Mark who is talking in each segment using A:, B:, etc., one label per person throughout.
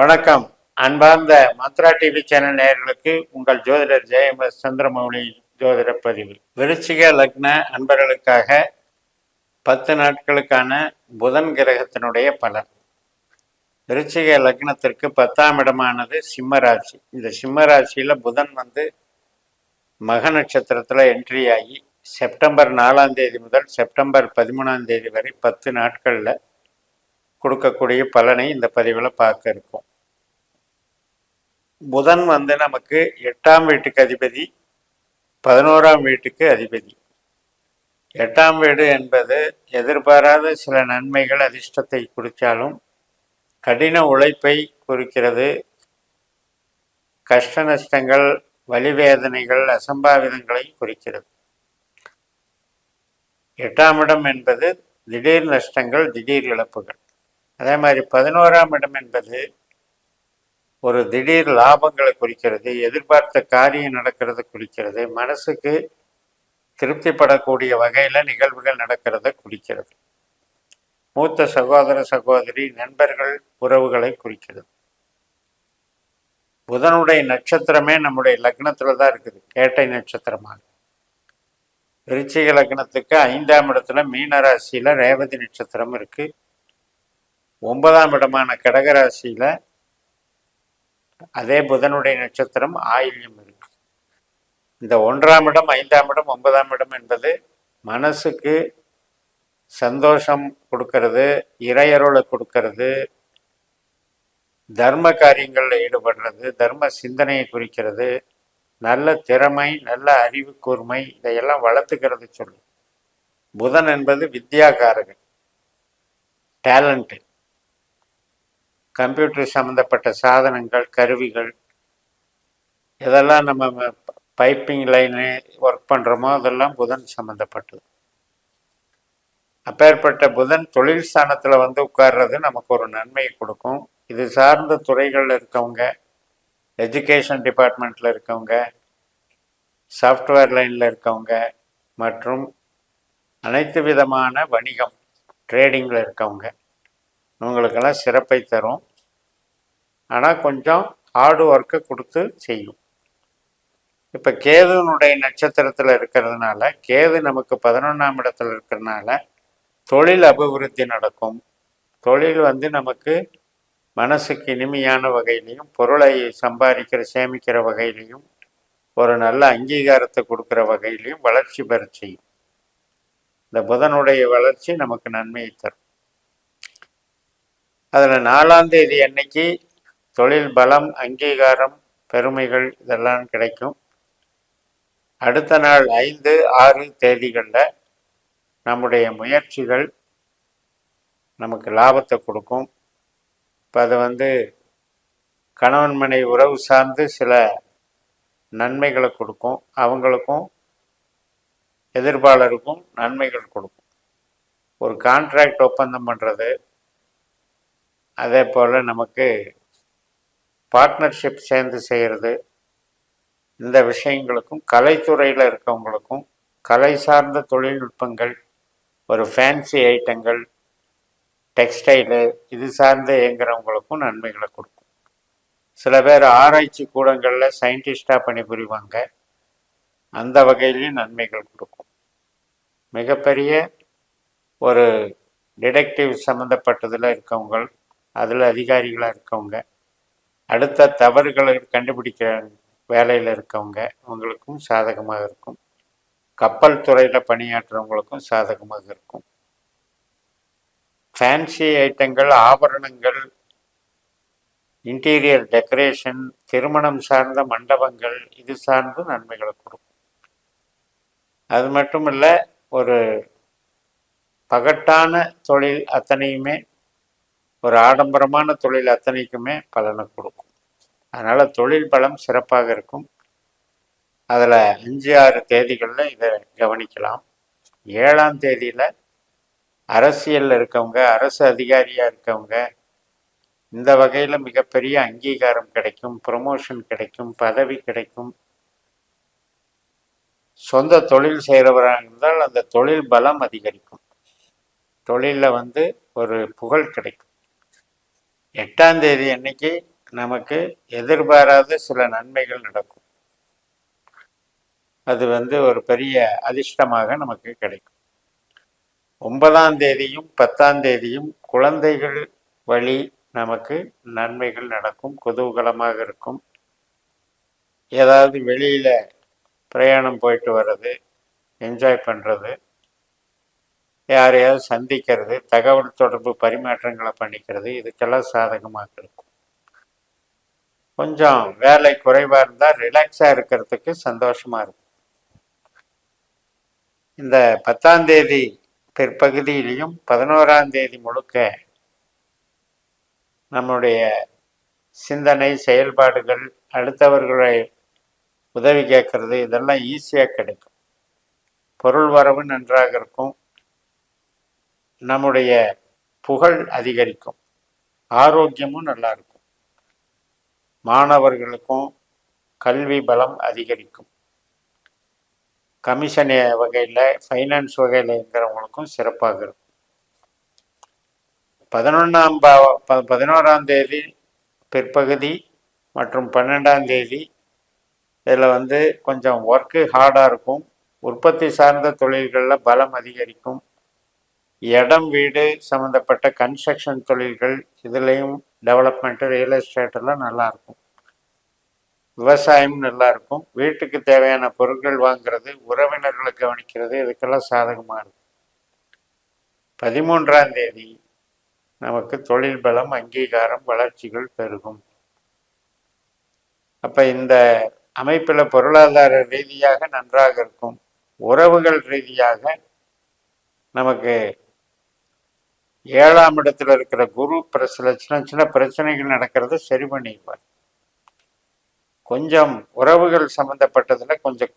A: வணக்கம் அன்பார்ந்த Mantra TV channel நேர்களுக்கு உங்கள் ஜோதிடர் ஜெயம் எஸ் சந்திரமௌலி ஜோதிட பதிவு விருச்சிக லக்ன அன்பர்களுக்காக பத்து நாட்களுக்கான புதன் கிரகத்தினுடைய பலன் விருச்சிக லக்னத்திற்கு பத்தாம் இடமானது சிம்ம ராசி இந்த சிம்ம ராசியில் புதன் வந்து மக நட்சத்திரத்தில் என்ட்ரி ஆகி செப்டம்பர் நாலாம் தேதி முதல் செப்டம்பர் பதிமூணாம் தேதி வரை பத்து நாட்களில் கொடுக்கக்கூடிய பலனை இந்த பதிவில் பார்க்க இருக்கும் புதன் வந்து நமக்கு எட்டாம் வீட்டுக்கு அதிபதி பதினோராம் வீட்டுக்கு அதிபதி எட்டாம் வீடு என்பது எதிர்பாராத சில நன்மைகள் அதிர்ஷ்டத்தை குறித்தாலும் கடின உழைப்பை குறிக்கிறது கஷ்ட நஷ்டங்கள் வலிவேதனைகள் அசம்பாவிதங்களை குறிக்கிறது எட்டாம் இடம் என்பது திடீர் நஷ்டங்கள் திடீர் இழப்புகள் அதே மாதிரி பதினோராம் இடம் என்பது ஒரு திடீர் லாபங்களை குறிக்கிறது எதிர்பார்த்த காரியம் நடக்கிறத குறிக்கிறது மனசுக்கு திருப்திப்படக்கூடிய வகையில் நிகழ்வுகள் நடக்கிறத குறிக்கிறது மூத்த சகோதர சகோதரி நண்பர்கள் உறவுகளை குறிக்கிறது புதனுடைய நட்சத்திரமே நம்முடைய லக்னத்தில் தான் இருக்குது கேட்டை நட்சத்திரமாக விருச்சிக லக்னத்துக்கு ஐந்தாம் இடத்துல மீனராசியில் ரேவதி நட்சத்திரம் இருக்குது ஒன்பதாம் இடமான கடகராசியில் அதே புதனுடைய நட்சத்திரம் ஆயில்யம் இருக்கு இந்த ஒன்றாம் இடம் ஐந்தாம் இடம் ஒன்பதாம் இடம் என்பது மனசுக்கு சந்தோஷம் கொடுக்கறது இறையருளை கொடுக்கறது தர்ம காரியங்களில் ஈடுபடுறது தர்ம சிந்தனையை குறிக்கிறது நல்ல திறமை நல்ல அறிவு கூர்மை இதையெல்லாம் வளர்த்துக்கிறது சொல்லும் புதன் என்பது வித்யாகாரகன் டேலண்ட்டு கம்ப்யூட்டர் சம்மந்தப்பட்ட சாதனங்கள் கருவிகள் இதெல்லாம் நம்ம பைப்பிங் லைனு ஒர்க் பண்ணுறோமோ அதெல்லாம் புதன் சம்மந்தப்பட்டது அப்பேற்பட்ட புதன் தொழில் ஸ்தானத்தில் வந்து உட்கார்றது நமக்கு ஒரு நன்மையை கொடுக்கும் இது சார்ந்த துறைகளில் இருக்கவங்க எஜுகேஷன் டிபார்ட்மெண்ட்டில் இருக்கவங்க சாஃப்ட்வேர் லைனில் இருக்கவங்க மற்றும் அனைத்து விதமான வணிகம் ட்ரேடிங்கில் இருக்கவங்க இவங்களுக்கெல்லாம் சிறப்பை தரும் ஆனால் கொஞ்சம் ஹார்டு ஒர்க்கை கொடுத்து செய்யும் இப்போ கேதுனுடைய நட்சத்திரத்தில் இருக்கிறதுனால கேது நமக்கு பதினொன்றாம் இடத்துல இருக்கிறதுனால தொழில் அபிவிருத்தி நடக்கும் தொழில் வந்து நமக்கு மனசுக்கு இனிமையான வகையிலையும் பொருளை சம்பாதிக்கிற சேமிக்கிற வகையிலையும் ஒரு நல்ல அங்கீகாரத்தை கொடுக்குற வகையிலையும் வளர்ச்சி பெற செய்யும் இந்த புதனுடைய வளர்ச்சி நமக்கு நன்மையை தரும் அதில் நாலாம் தேதி அன்னைக்கு தொழில் பலம் அங்கீகாரம் பெருமைகள் இதெல்லாம் கிடைக்கும் அடுத்த நாள் ஐந்து ஆறு தேதிகளில் நம்முடைய முயற்சிகள் நமக்கு லாபத்தை கொடுக்கும் இப்போ அது வந்து கணவன் மனை உறவு சார்ந்து சில நன்மைகளை கொடுக்கும் அவங்களுக்கும் எதிர்ப்பாளருக்கும் நன்மைகள் கொடுக்கும் ஒரு கான்ட்ராக்ட் ஒப்பந்தம் பண்ணுறது அதே போல் நமக்கு பார்ட்னர்ஷிப் சேர்ந்து செய்கிறது இந்த விஷயங்களுக்கும் கலைத்துறையில் இருக்கவங்களுக்கும் கலை சார்ந்த தொழில்நுட்பங்கள் ஒரு ஃபேன்சி ஐட்டங்கள் டெக்ஸ்டைலு இது சார்ந்து இயங்குறவங்களுக்கும் நன்மைகளை கொடுக்கும் சில பேர் ஆராய்ச்சி கூடங்களில் சயின்டிஸ்டாக பணிபுரிவாங்க அந்த வகையிலையும் நன்மைகள் கொடுக்கும் மிகப்பெரிய ஒரு டிடெக்டிவ் சம்மந்தப்பட்டதில் இருக்கவங்க அதில் அதிகாரிகளாக இருக்கவங்க அடுத்த தவறுகளை கண்டுபிடிக்கிற வேலையில் இருக்கவங்க அவங்களுக்கும் சாதகமாக இருக்கும் கப்பல் துறையில் பணியாற்றுறவங்களுக்கும் சாதகமாக இருக்கும் ஃபேன்சி ஐட்டங்கள் ஆபரணங்கள் இன்டீரியர் டெக்கரேஷன் திருமணம் சார்ந்த மண்டபங்கள் இது சார்ந்து நன்மைகளை கொடுக்கும் அது மட்டும் இல்லை ஒரு பகட்டான தொழில் அத்தனையுமே ஒரு ஆடம்பரமான தொழில் அத்தனைக்குமே பலனை கொடுக்கும் அதனால் தொழில் பலம் சிறப்பாக இருக்கும் அதில் அஞ்சு ஆறு தேதிகளில் இதை கவனிக்கலாம் ஏழாம் தேதியில் அரசியலில் இருக்கவங்க அரசு அதிகாரியாக இருக்கவங்க இந்த வகையில் மிகப்பெரிய அங்கீகாரம் கிடைக்கும் ப்ரொமோஷன் கிடைக்கும் பதவி கிடைக்கும் சொந்த தொழில் செய்கிறவராக இருந்தால் அந்த தொழில் பலம் அதிகரிக்கும் தொழிலில் வந்து ஒரு புகழ் கிடைக்கும் எட்டாம் தேதி அன்னைக்கு நமக்கு எதிர்பாராத சில நன்மைகள் நடக்கும் அது வந்து ஒரு பெரிய அதிர்ஷ்டமாக நமக்கு கிடைக்கும் ஒன்பதாம் தேதியும் பத்தாம் தேதியும் குழந்தைகள் வழி நமக்கு நன்மைகள் நடக்கும் குதூகலமாக இருக்கும் ஏதாவது வெளியில் பிரயாணம் போயிட்டு வர்றது என்ஜாய் பண்ணுறது யாரையாவது சந்திக்கிறது தகவல் தொடர்பு பரிமாற்றங்களை பண்ணிக்கிறது இதுக்கெல்லாம் சாதகமாக இருக்கும் கொஞ்சம் வேலை குறைவாக இருந்தால் ரிலாக்ஸாக இருக்கிறதுக்கு சந்தோஷமாக இருக்கும் இந்த பத்தாம் தேதி பிற்பகுதியிலையும் பதினோராம் தேதி முழுக்க நம்முடைய சிந்தனை செயல்பாடுகள் அடுத்தவர்களை உதவி கேட்கறது இதெல்லாம் ஈஸியாக கிடைக்கும் பொருள் வரவு நன்றாக இருக்கும் நம்முடைய புகழ் அதிகரிக்கும் ஆரோக்கியமும் நல்லா இருக்கும் மாணவர்களுக்கும் கல்வி பலம் அதிகரிக்கும் கமிஷன் வகையில் ஃபைனான்ஸ் வகையில் இருக்கிறவங்களுக்கும் சிறப்பாக இருக்கும் பதினொன்றாம் பதினோராம் தேதி பிற்பகுதி மற்றும் பன்னெண்டாம் தேதி இதில் வந்து கொஞ்சம் ஒர்க்கு ஹார்டாக இருக்கும் உற்பத்தி சார்ந்த தொழில்களில் பலம் அதிகரிக்கும் இடம் வீடு சம்மந்தப்பட்ட கன்ஸ்ட்ரக்ஷன் தொழில்கள் இதுலேயும் டெவலப்மெண்ட்டு ரியல் எஸ்டேட்டெல்லாம் நல்லாயிருக்கும் விவசாயம் நல்லாயிருக்கும் வீட்டுக்கு தேவையான பொருட்கள் வாங்கிறது உறவினர்களை கவனிக்கிறது இதுக்கெல்லாம் சாதகமாக இருக்கும் பதிமூன்றாம் தேதி நமக்கு தொழில் பலம் அங்கீகாரம் வளர்ச்சிகள் பெருகும் அப்போ இந்த அமைப்பில் பொருளாதார ரீதியாக நன்றாக இருக்கும் உறவுகள் ரீதியாக நமக்கு ஏழாம் இடத்துல இருக்கிற குரு சில சின்ன சின்ன பிரச்சனைகள் நடக்கிறத சரி பண்ணிப்பார் கொஞ்சம் உறவுகள் சம்மந்தப்பட்டதில் கொஞ்சம்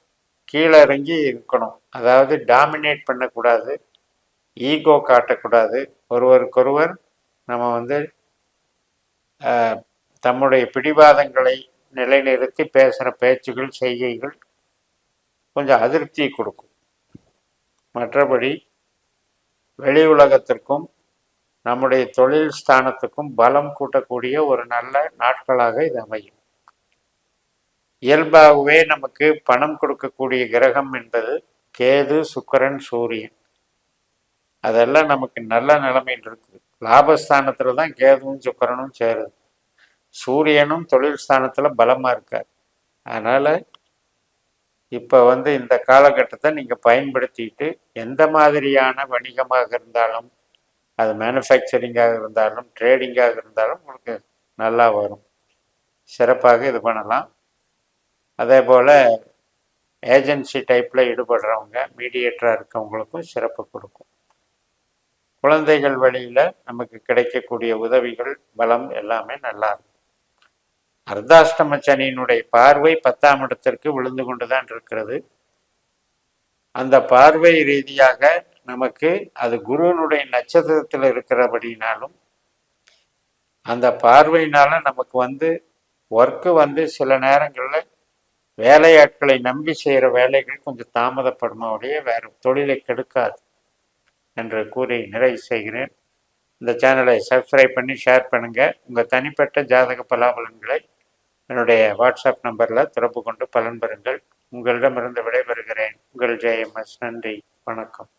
A: கீழே இறங்கி இருக்கணும் அதாவது டாமினேட் பண்ணக்கூடாது ஈகோ காட்டக்கூடாது ஒருவருக்கொருவர் நம்ம வந்து தம்முடைய பிடிவாதங்களை நிலைநிறுத்தி பேசுகிற பேச்சுகள் செய்கைகள் கொஞ்சம் அதிருப்தியை கொடுக்கும் மற்றபடி வெளி உலகத்திற்கும் நம்முடைய தொழில் ஸ்தானத்துக்கும் பலம் கூட்டக்கூடிய ஒரு நல்ல நாட்களாக இது அமையும் இயல்பாகவே நமக்கு பணம் கொடுக்கக்கூடிய கிரகம் என்பது கேது சுக்கரன் சூரியன் அதெல்லாம் நமக்கு நல்ல நிலைமை இருக்குது லாபஸ்தானத்துல தான் கேதுவும் சுக்கரனும் சேருது சூரியனும் தொழில் ஸ்தானத்துல பலமா இருக்கார் அதனால இப்ப வந்து இந்த காலகட்டத்தை நீங்க பயன்படுத்திட்டு எந்த மாதிரியான வணிகமாக இருந்தாலும் அது மேனுஃபேக்சரிங்காக இருந்தாலும் ட்ரேடிங்காக இருந்தாலும் உங்களுக்கு நல்லா வரும் சிறப்பாக இது பண்ணலாம் அதே போல் ஏஜென்சி டைப்பில் ஈடுபடுறவங்க மீடியேட்டராக இருக்கவங்களுக்கும் சிறப்பு கொடுக்கும் குழந்தைகள் வழியில் நமக்கு கிடைக்கக்கூடிய உதவிகள் பலம் எல்லாமே நல்லா இருக்கும் அர்தாஷ்டம சனியினுடைய பார்வை பத்தாம் இடத்திற்கு விழுந்து கொண்டு தான் இருக்கிறது அந்த பார்வை ரீதியாக நமக்கு அது குருவனுடைய நட்சத்திரத்தில் இருக்கிறபடினாலும் அந்த பார்வையினால நமக்கு வந்து ஒர்க்கு வந்து சில நேரங்களில் வேலையாட்களை நம்பி செய்கிற வேலைகள் கொஞ்சம் தாமதப்படுமாவுடைய வேறு தொழிலை கெடுக்காது என்று கூறி நிறைவு செய்கிறேன் இந்த சேனலை சப்ஸ்கிரைப் பண்ணி ஷேர் பண்ணுங்கள் உங்கள் தனிப்பட்ட ஜாதக பலாபலன்களை என்னுடைய வாட்ஸ்அப் நம்பரில் தொடர்பு கொண்டு பலன் பெறுங்கள் உங்களிடமிருந்து விடைபெறுகிறேன் உங்கள் ஜெயம் எஸ் நன்றி வணக்கம்